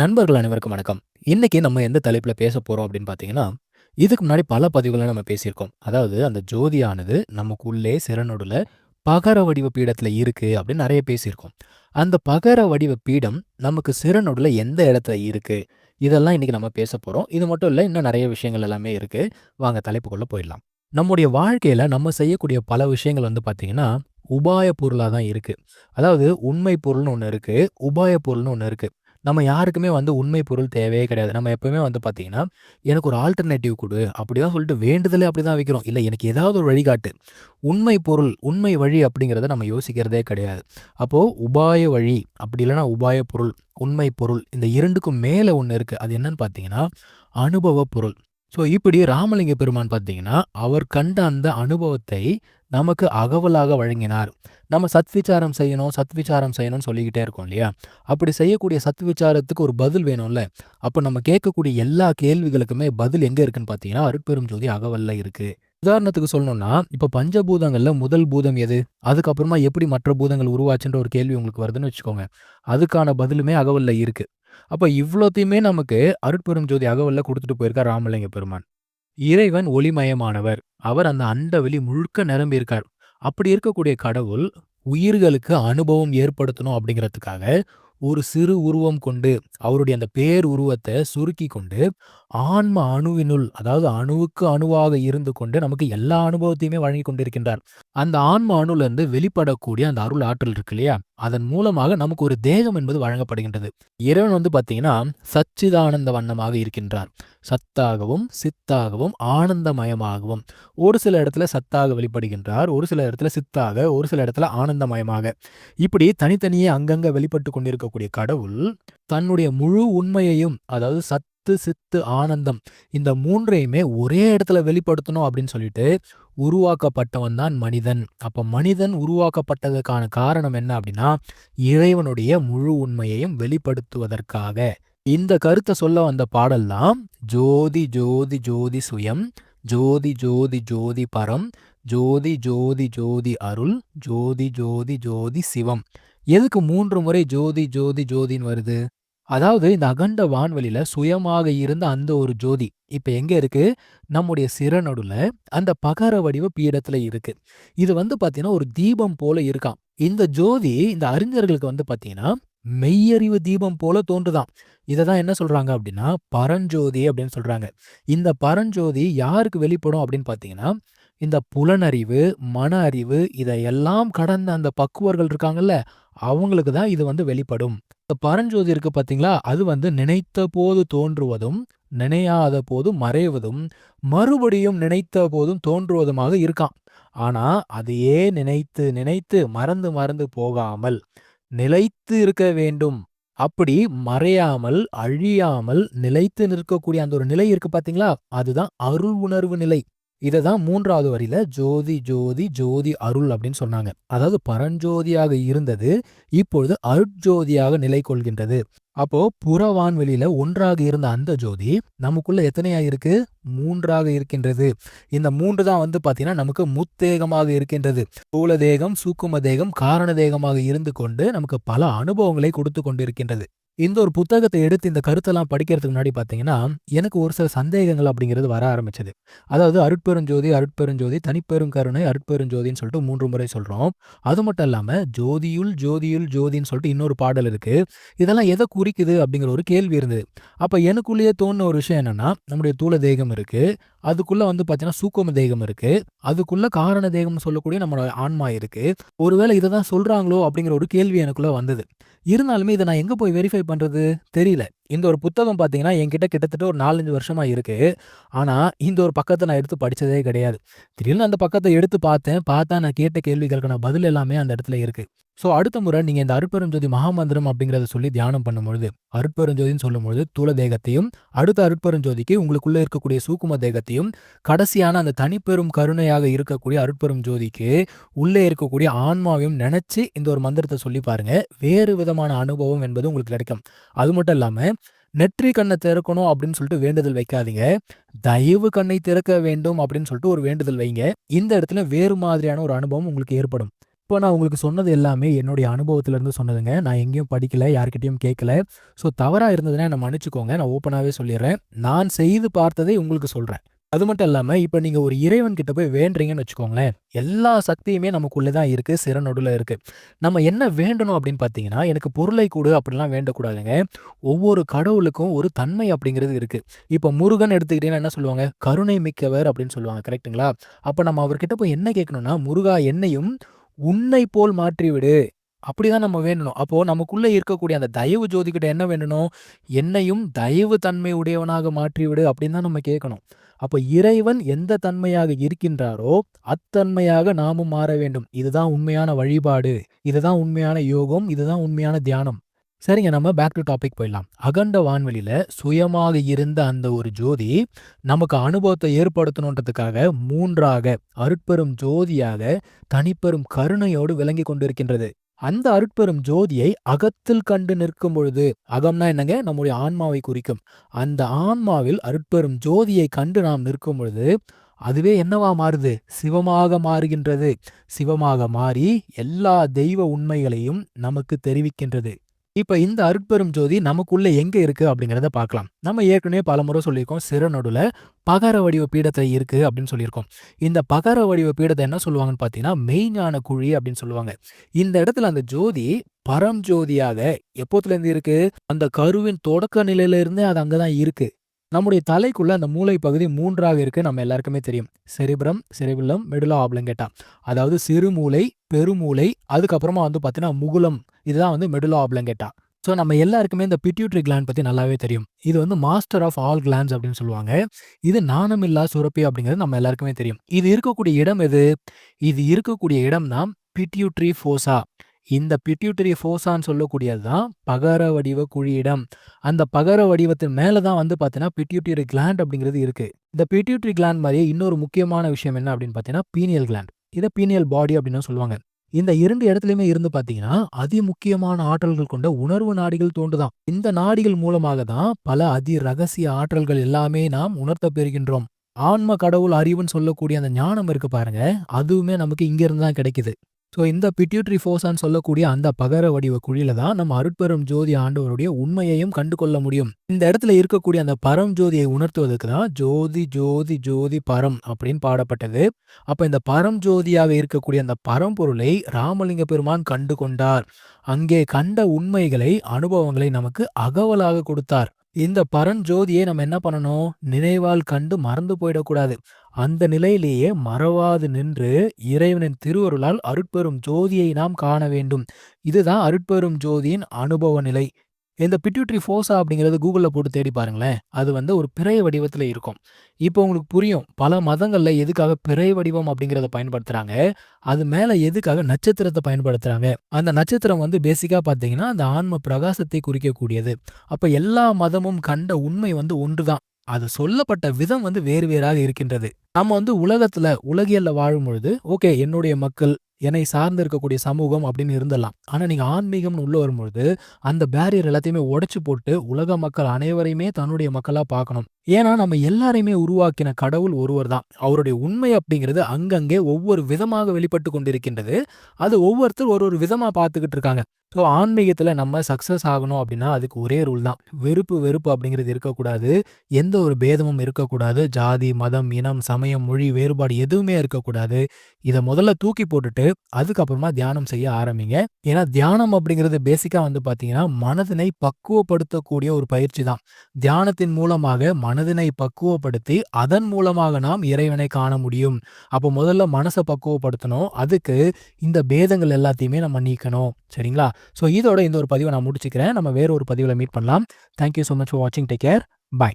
நண்பர்கள் அனைவருக்கும் வணக்கம். இன்னைக்கு நம்ம எந்த தலைப்பில் பேச போகிறோம் அப்படின்னு பார்த்தீங்கன்னா, இதுக்கு முன்னாடி பல பதிவுகளில் நம்ம பேசியிருக்கோம். அதாவது அந்த ஜோதியானது நமக்குள்ளே சிறநடுல பகர வடிவ பீடத்தில் இருக்குது அப்படின்னு நிறைய பேசியிருக்கோம். அந்த பகர வடிவ பீடம் நமக்கு சிறநடுல எந்த இடத்துல இருக்குது இதெல்லாம் இன்றைக்கி நம்ம பேச போகிறோம் இது மட்டும் இல்லை இன்னும் நிறைய விஷயங்கள் எல்லாமே இருக்குது வாங்க தலைப்புக்குள்ளே போயிடலாம். நம்முடைய வாழ்க்கையில் நம்ம செய்யக்கூடிய பல விஷயங்கள் வந்து பார்த்தீங்கன்னா, உபாய பொருளாக தான் இருக்குது அதாவது உண்மை பொருள்னு ஒன்று இருக்குது உபாய பொருள்னு ஒன்று இருக்குது நம்ம யாருக்குமே வந்து உண்மை பொருள் தேவையே கிடையாது. நம்ம எப்பவுமே வந்து பார்த்தீங்கன்னா, எனக்கு ஒரு ஆல்டர்னேட்டிவ் அப்படி தான் சொல்லிட்டு வேண்டுதலே அப்படி தான் வைக்கிறோம். இல்லை எனக்கு ஏதாவது ஒரு வழிகாட்டு. உண்மை பொருள், உண்மை வழி அப்படிங்கிறத நம்ம யோசிக்கிறதே கிடையாது. அப்போது உபாய வழி, அப்படி இல்லைனா உபாய பொருள், உண்மை பொருள் இந்த இரண்டுக்கும் மேலே ஒன்று இருக்குது அது என்னன்னு பார்த்தீங்கன்னா, அனுபவ பொருள். ஸோ இப்படி ராமலிங்க பெருமான் பார்த்தீங்கன்னா, அவர் கண்ட அந்த அனுபவத்தை நமக்கு அகவலாக வழங்கினார். நம்ம சத்விச்சாரம் செய்யணும், சத்விச்சாரம் செய்யணும்னு சொல்லிக்கிட்டே இருக்கோம் இல்லையா? அப்படி செய்யக்கூடிய சத்விச்சாரத்துக்கு ஒரு பதில் வேணும்ல. அப்ப நம்ம கேட்கக்கூடிய எல்லா கேள்விகளுக்குமே பதில் எங்க இருக்குன்னு பார்த்தீங்கன்னா, அருட்பெரும் ஜோதி அகவல்ல இருக்கு. உதாரணத்துக்கு சொல்லணும்னா, இப்ப பஞ்சபூதங்களில் முதல் பூதம் எது? அதுக்கப்புறமா எப்படி மற்ற பூதங்கள் உருவாச்சுன்ற ஒரு கேள்வி உங்களுக்கு வருதுன்னு வச்சுக்கோங்க. அதுக்கான பதிலுமே அகவல்ல இருக்கு. அப்ப இவ்வளோத்தையுமே நமக்கு அருட்பெரும் ஜோதி அகவலில் குடுத்துட்டு போயிருக்கார் ராமலிங்க பெருமான். இறைவன் ஒளிமயமானவர். அவர் அந்த அண்டவெளி முழுக்க நிரம்பி இருக்கார். அப்படி இருக்கக்கூடிய கடவுள், உயிர்களுக்கு அனுபவம் ஏற்படுத்தணும் அப்படிங்கிறதுக்காக, ஒரு சிறு உருவம் கொண்டு, அவருடைய அந்த பேர் உருவத்தை சுருக்கி கொண்டு, ஆன்ம அணுவினுள் அதாவது அணுவுக்கு அணுவாக இருந்து கொண்டு நமக்கு எல்லா அனுபவத்தையுமே வழங்கிக் கொண்டிருக்கின்றார். அந்த ஆன்ம அணுலேருந்து வெளிப்படக்கூடிய அந்த அருள் ஆற்றல் இருக்கு இல்லையா? அதன் மூலமாக நமக்கு ஒரு தேகம் என்பது வழங்கப்படுகின்றது. இறைவன் வந்து பார்த்தீங்கன்னா, சச்சிதானந்த வண்ணமாக இருக்கின்றார். சத்தாகவும், சித்தாகவும், ஆனந்தமயமாகவும். ஒரு சில இடத்துல சத்தாக வெளிப்படுகின்றார். ஒரு சில இடத்துல சித்தாக, ஒரு சில இடத்துல ஆனந்தமயமாக. இப்படி தனித்தனியே அங்கங்க வெளிப்பட்டு கொண்டிருக்கக்கூடிய கடவுள், தன்னுடைய முழு உண்மையையும் அதாவது சத் சித்து சித்து, ஆனந்தம் இந்த மூன்றையுமே ஒரே இடத்துல வெளிப்படுத்தணும் அப்படின்னு சொல்லிட்டு, உருவாக்கப்பட்டவன் தான் மனிதன். அப்ப மனிதன் உருவாக்கப்பட்டதற்கான காரணம் என்ன அப்படின்னா, இறைவனுடைய முழு உண்மையையும் வெளிப்படுத்துவதற்காக. இந்த கருத்த சொல்ல வந்த பாடல்லாம் ஜோதி ஜோதி ஜோதி சுயம், ஜோதி ஜோதி ஜோதி பரம், ஜோதி ஜோதி ஜோதி அருள், ஜோதி ஜோதி ஜோதி சிவம். எதுக்கு மூன்று முறை ஜோதி ஜோதி ஜோதின்னு வருது? அதாவது இந்த அகண்ட வான்வெளியில சுயமாக இருந்த அந்த ஒரு ஜோதி, இப்ப எங்க இருக்கு? நம்முடைய சிறநடுல அந்த பகர வடிவ பீடத்துல இருக்கு. இது வந்து பார்த்தீங்கன்னா, ஒரு தீபம் போல இருக்காம். இந்த ஜோதி இந்த அறிஞர்களுக்கு வந்து பார்த்தீங்கன்னா, மெய்யறிவு தீபம் போல தோன்றுதான் இதை தான் என்ன சொல்றாங்க அப்படின்னா, பரஞ்சோதி அப்படின்னு சொல்றாங்க. இந்த பரஞ்சோதி யாருக்கு வெளிப்படும் அப்படின்னு பார்த்தீங்கன்னா, இந்த புலனறிவு, மன அறிவு இதையெல்லாம் கடந்த அந்த பக்குவர்கள் இருக்காங்கல்ல, அவங்களுக்கு தான் இது வந்து வெளிப்படும். இந்த பரஞ்சோதி இருக்கு பார்த்தீங்களா? அது வந்து நினைத்த போது தோன்றுவதும், நினையாத போது மறைவதும், மறுபடியும் நினைத்த போதும் தோன்றுவதுமாக இருக்காம். ஆனா, அதையே நினைத்து நினைத்து மறந்து மறந்து போகாமல், நிலைத்து இருக்க வேண்டும். அப்படி மறையாமல், அழியாமல் நிலைத்து நிற்கக்கூடிய அந்த ஒரு நிலை இருக்கு பார்த்தீங்களா? அதுதான் அருள் உணர்வு நிலை. இதை தான் மூன்றாவது வரியில ஜோதி ஜோதி ஜோதி அருள் அப்படின்னு சொன்னாங்க. அதாவது பரஞ்சோதியாக இருந்தது, இப்பொழுது அருட்ஜோதியாக நிலை கொள்கின்றது. அப்போ புற வான்வெளியில ஒன்றாக இருந்த அந்த ஜோதி, நமக்குள்ள எத்தனையா இருக்கு? மூன்றாக இருக்கின்றது. இந்த மூன்று தான் வந்து பாத்தீங்கன்னா நமக்கு முத்தேகமாக இருக்கின்றது. ஸ்தூல தேகம், சூக்கும தேகம், காரண தேகமாக இருந்து கொண்டு நமக்கு பல அனுபவங்களை கொடுத்து கொண்டிருக்கின்றது. இந்த ஒரு புத்தகத்தை எடுத்து இந்த கருத்தெல்லாம் படிக்கிறதுக்கு முன்னாடி பார்த்தீங்கன்னா, எனக்கு ஒரு சில சந்தேகங்கள் அப்படிங்கிறது வர ஆரம்பிச்சது. அதாவது அருட்பெருஞ்சோதி, அருட்பெருஞ்சோதி, தனிப்பெரும் கருணை, அருட்பெருஞ்சோதின்னு சொல்லிட்டு மூன்று முறை சொல்கிறோம் அது மட்டும் இல்லாமல் ஜோதியுள் ஜோதியுள் ஜோதின்னு சொல்லிட்டு இன்னொரு பாடல் இருக்குது இதெல்லாம் எதை குறிக்குது அப்படிங்கிற ஒரு கேள்வி இருந்தது. அப்போ எனக்குள்ளேயே தோணுன ஒரு விஷயம் என்னென்னா நம்முடைய தூள தேகம் இருக்குது அதுக்குள்ளே வந்து பார்த்தீங்கன்னா, சூக்கம தேகம் இருக்குது அதுக்குள்ளே காரண தேகம்னு சொல்லக்கூடிய நம்மளோட ஆன்மா இருக்குது ஒருவேளை இதை தான் சொல்கிறாங்களோ அப்படிங்கிற ஒரு கேள்வி எனக்குள்ளே வந்தது. இருந்தாலுமே இதை நான் எங்கே போய் வெரிஃபை பண்றது? தெரியல. இந்த ஒரு புத்தகம் பார்த்தீங்கன்னா, என்கிட்ட கிட்டத்தட்ட ஒரு 4, 5 வருஷமா இருக்கு. ஆனா, இந்த ஒரு பக்கத்தை நான் எடுத்து படிச்சதே கிடையாது. திடீர்னு அந்த பக்கத்தை எடுத்து பார்த்தேன். பார்த்தா நான் கேட்ட கேள்விகளுக்கான பதில் எல்லாமே அந்த இடத்துல இருக்கு. ஸோ அடுத்த முறை நீங்கள் இந்த அருட்பெருஞ்சோதி மகாமந்திரம் அப்படிங்கிறத சொல்லி தியானம் பண்ணும்பொழுது, அருட்பெருஞ்சோதின்னு சொல்லும்பொழுது தூள தேகத்தையும், அடுத்த அருட்பெருஞ்சோதிக்கு உங்களுக்குள்ளே இருக்கக்கூடிய சூக்கும தேகத்தையும், கடைசியான அந்த தனிப்பெரும் கருணையாக இருக்கக்கூடிய அருட்பெரும் ஜோதிக்கு உள்ளே இருக்கக்கூடிய ஆன்மாவையும் நினச்சி இந்த ஒரு மந்திரத்தை சொல்லி பாருங்க. வேறு விதமான அனுபவம் என்பது உங்களுக்கு கிடைக்கும். அது மட்டும் இல்லாமல் நெற்றி கண்ணை திறக்கணும் அப்படின்னு சொல்லிட்டு வேண்டுதல் வைக்காதீங்க. தயவு கண்ணை திறக்க வேண்டும் அப்படின்னு சொல்லிட்டு ஒரு வேண்டுதல் வைங்க. இந்த இடத்துல வேறு மாதிரியான ஒரு அனுபவம் உங்களுக்கு ஏற்படும். இப்போ நான் உங்களுக்கு சொன்னது எல்லாமே என்னுடைய அனுபவத்திலேருந்து சொன்னதுங்க. நான் எங்கேயும் படிக்கல, யார்கிட்டையும் கேட்கல. ஸோ தவறாக இருந்ததுன்னா என்ன மன்னிச்சுக்கோங்க. நான் ஓப்பனாகவே சொல்லிடுறேன் நான் செய்து பார்த்ததை உங்களுக்கு சொல்கிறேன் அது மட்டும் இல்லாமல் இப்போ நீங்கள் ஒரு இறைவன் கிட்ட போய் வேண்டுறீங்கன்னு வச்சுக்கோங்களேன், எல்லா சக்தியுமே நமக்குள்ளே தான் இருக்குது சிற நடுவில் இருக்குது நம்ம என்ன வேண்டணும் அப்படின்னு பார்த்தீங்கன்னா, எனக்கு பொருளை கூடு அப்படிலாம் வேண்டக்கூடாதுங்க. ஒவ்வொரு கடவுளுக்கும் ஒரு தன்மை அப்படிங்கிறது இருக்குது இப்போ முருகன் எடுத்துக்கிட்டீங்கன்னா என்ன சொல்லுவாங்க? கருணை மிக்கவர் அப்படின்னு சொல்லுவாங்க. கரெக்ட்டுங்களா? அப்போ நம்ம அவர்கிட்ட போய் என்ன கேட்கணும்னா, முருகா என்னையும் உன்னை போல் மாற்றிவிடு. அப்படிதான் நம்ம வேண்டணும். அப்போ நமக்குள்ள இருக்கக்கூடிய அந்த தயவு ஜோதிகிட்ட என்ன வேண்டணும்? என்னையும் தயவு தன்மை உடையவனாக மாற்றிவிடு அப்படின்னு தான் நம்ம கேட்கணும். அப்ப இறைவன் எந்த தன்மையாக இருக்கின்றாரோ, அத்தன்மையாக நாமும் மாற வேண்டும். இதுதான் உண்மையான வழிபாடு. இதுதான் உண்மையான யோகம். இதுதான் உண்மையான தியானம். சரிங்க நம்ம பேக் டு டாபிக் போயிடலாம். அகண்ட வான்வெளியில சுயமாக இருந்த அந்த ஒரு ஜோதி, நமக்கு அனுபவத்தை ஏற்படுத்தணுன்றதுக்காக மூன்றாக அருட்பெரும் ஜோதியாக தனிப்பெரும் கருணையோடு விளங்கிக் கொண்டிருக்கின்றது. அந்த அருட்பெரும் ஜோதியை அகத்தில் கண்டு நிற்கும் பொழுது, அகம்னா என்னங்க? நம்முடைய ஆன்மாவை குறிக்கும். அந்த ஆன்மாவில் அருட்பெரும் ஜோதியை கண்டு நாம் நிற்கும் பொழுது, அதுவே என்னவா மாறுது? சிவமாக மாறுகின்றது. சிவமாக மாறி எல்லா தெய்வ உண்மைகளையும் நமக்கு தெரிவிக்கின்றது. இப்ப இந்த அருட்பெரும் ஜோதி நமக்குள்ள எங்க இருக்கு அப்படிங்கிறத பார்க்கலாம். நம்ம ஏற்கனவே பலமுறை சொல்லியிருக்கோம். சிறநடுல பகர வடிவ பீடத்துல இருக்கு அப்படின்னு சொல்லியிருக்கோம். இந்த பகர வடிவ பீடத்தை என்ன சொல்லுவாங்கன்னு பார்த்தீங்கன்னா, மெய்ஞான குழி அப்படின்னு சொல்லுவாங்க. இந்த இடத்துல அந்த ஜோதி பரம் ஜோதியாக எப்போத்துல எப்போத்துலேருந்து இருக்கு? அந்த கருவின் தொடக்க நிலையில இருந்தே அது அங்கதான் இருக்கு. நம்முடைய தலைக்குள்ள அந்த மூளை பகுதி மூன்றாக இருக்கு நம்ம எல்லாருக்குமே தெரியும். Cerebrum cerebellum, medulla oblongata. அதாவது சிறுமூளை, பெருமூளை, அதுக்கப்புறமா வந்து பார்த்தீங்கன்னா முகுலம் இதுதான் வந்து மெடுலா ஆப்லங்கேட்டா. ஸோ நம்ம எல்லாருக்குமே இந்த பிட்யூட்ரி கிளாண்ட் பத்தி நல்லாவே தெரியும். இது வந்து மாஸ்டர் ஆஃப் ஆல் கிளாண்ட்ஸ் அப்படின்னு சொல்லுவாங்க. இது நாணமில்லா சுரப்பி அப்படிங்கிறது நம்ம எல்லாருக்குமே தெரியும். இது இருக்கக்கூடிய இடம் எது? இது இருக்கக்கூடிய இடம் தான் பிட்யூட்ரி ஃபோசா. இந்த பிட்யூட்டரி ஃபோசான்னு சொல்லக்கூடியது தான் பகர வடிவ குழியிடம். அந்த பகர வடிவத்தின் மேல தான் வந்து பார்த்தீங்கன்னா, பிட்யூட்டரி கிளாண்ட் அப்படிங்கிறது இருக்கு. இந்த பிட்யூட்டரி கிளாண்ட் மாதிரியே இன்னொரு முக்கியமான விஷயம் என்ன அப்படின்னு பார்த்தீங்கன்னா, பீனியல் கிளாண்ட். இத பீனியல் பாடி அப்படின்னு சொல்லுவாங்க. இந்த இரண்டு இடத்துலயுமே இருந்து பார்த்தீங்கன்னா, அதிமுக்கியமான ஆற்றல்கள் கொண்ட உணர்வு நாடிகள் தோண்டுதான் இந்த நாடிகள் மூலமாக தான் பல அதி ரகசிய ஆற்றல்கள் எல்லாமே நாம் உணர்த்தப் பெறுகின்றோம். ஆன்ம கடவுள் அறிவுன்னு சொல்லக்கூடிய அந்த ஞானம் இருக்கு பாருங்க, அதுவுமே நமக்கு இங்க இருந்து தான் கிடைக்குது. ஸோ இந்த பிட்யூட்ரி ஃபோர்ஸான்னு சொல்லக்கூடிய அந்த பகர வடிவ குழியில தான் நம்ம அருட்பெரும் ஜோதி ஆண்டவருடைய உண்மையையும் கண்டு கொள்ள முடியும். இந்த இடத்துல இருக்கக்கூடிய அந்த பரம் ஜோதியை உணர்த்துவதற்கு தான் ஜோதி ஜோதி ஜோதி பரம் அப்படின்னு பாடப்பட்டது. அப்ப இந்த பரம் ஜோதியாக இருக்கக்கூடிய அந்த பரம்பொருளை ராமலிங்க பெருமான் கண்டு கொண்டார். அங்கே கண்ட உண்மைகளை, அனுபவங்களை நமக்கு அகவலாக கொடுத்தார். இந்த பரஞ்சோதியை நம்ம என்ன பண்ணணும்? நினைவால் கண்டு மறந்து போயிடக்கூடாது. அந்த நிலையிலேயே மறவாது நின்று, இறைவனின் திருவருளால் அருட்பெரும் ஜோதியை நாம் காண வேண்டும். இதுதான் அருட்பெரும் ஜோதியின் அனுபவ நிலை. இந்த பிட்யூட்ரி ஃபோசா அப்படிங்கிறது கூகுளில் போட்டு தேடி பாருங்களேன். அது வந்து ஒரு பிறை வடிவத்துல இருக்கும். இப்போ உங்களுக்கு புரியும். பல மதங்கள்ல எதுக்காக பிறை வடிவம் அப்படிங்கிறத பயன்படுத்துறாங்க. அது மேல எதுக்காக நட்சத்திரத்தை பயன்படுத்துறாங்க. அந்த நட்சத்திரம் வந்து பேசிக்கா பார்த்தீங்கன்னா, அந்த ஆன்ம பிரகாசத்தை குறிக்கக்கூடியது. அப்ப எல்லா மதமும் கண்ட உண்மை வந்து ஒன்று தான். அது சொல்லப்பட்ட விதம் வந்து வேறு வேறாக இருக்கின்றது. நம்ம வந்து உலகத்துல உலகியல்ல வாழும்பொழுது, ஓகே என்னுடைய மக்கள், என்னை சார்ந்து இருக்கக்கூடிய சமூகம் அப்படின்னு இருந்தலாம் ஆனா நீங்க ஆன்மீகம்னு உள்ள வரும்பொழுது, அந்த பேரியர் எல்லாத்தையுமே உடைச்சு போட்டு, உலக மக்கள் அனைவரையுமே தன்னுடைய மக்களா பார்க்கணும். ஏன்னா நம்ம எல்லாரையுமே உருவாக்கின கடவுள் ஒருவர் தான். அவருடைய உண்மை அப்படிங்கிறது அங்கங்கே ஒவ்வொரு விதமாக வெளிப்பட்டு கொண்டிருக்கின்றது. அது ஒவ்வொருத்தர் ஒரு ஒரு விதமா பார்த்துக்கிட்டு இருக்காங்க. ஸோ ஆன்மீகத்துல நம்ம சக்சஸ் ஆகணும் அப்படின்னா, அதுக்கு ஒரே ரூல் தான். வெறுப்பு வெறுப்பு அப்படிங்கிறது இருக்கக்கூடாது. எந்த ஒரு பேதமும் இருக்கக்கூடாது. ஜாதி, மதம், இனம், சமயம், மொழி வேறுபாடு எதுவுமே இருக்கக்கூடாது. இதை முதல்ல தூக்கி போட்டுட்டு, அதுக்கப்புறமா தியானம் செய்ய ஆரம்பிங்க. ஏன்னா தியானம் அப்படிங்கிறது பேசிக்காக வந்து பார்த்தீங்கன்னா, மனதினை பக்குவப்படுத்தக்கூடிய ஒரு பயிற்சி தான். தியானத்தின் மூலமாக மன மனதினை பக்குவப்படுத்தி, அதன் மூலமாக நாம் இறைவனை காண முடியும். அப்போ முதல்ல மனசை பக்குவப்படுத்தணும். அதுக்கு இந்த பேதங்கள் எல்லாத்தையுமே நம்ம நீக்கணும். சரிங்களா? ஸோ இதோட இந்த ஒரு பதிவை நான் முடிச்சுக்கிறேன். நம்ம வேற ஒரு பதிவில் மீட் பண்ணலாம். தேங்க் யூ மச் ஃபார் வாட்சிங். Take care. பாய்.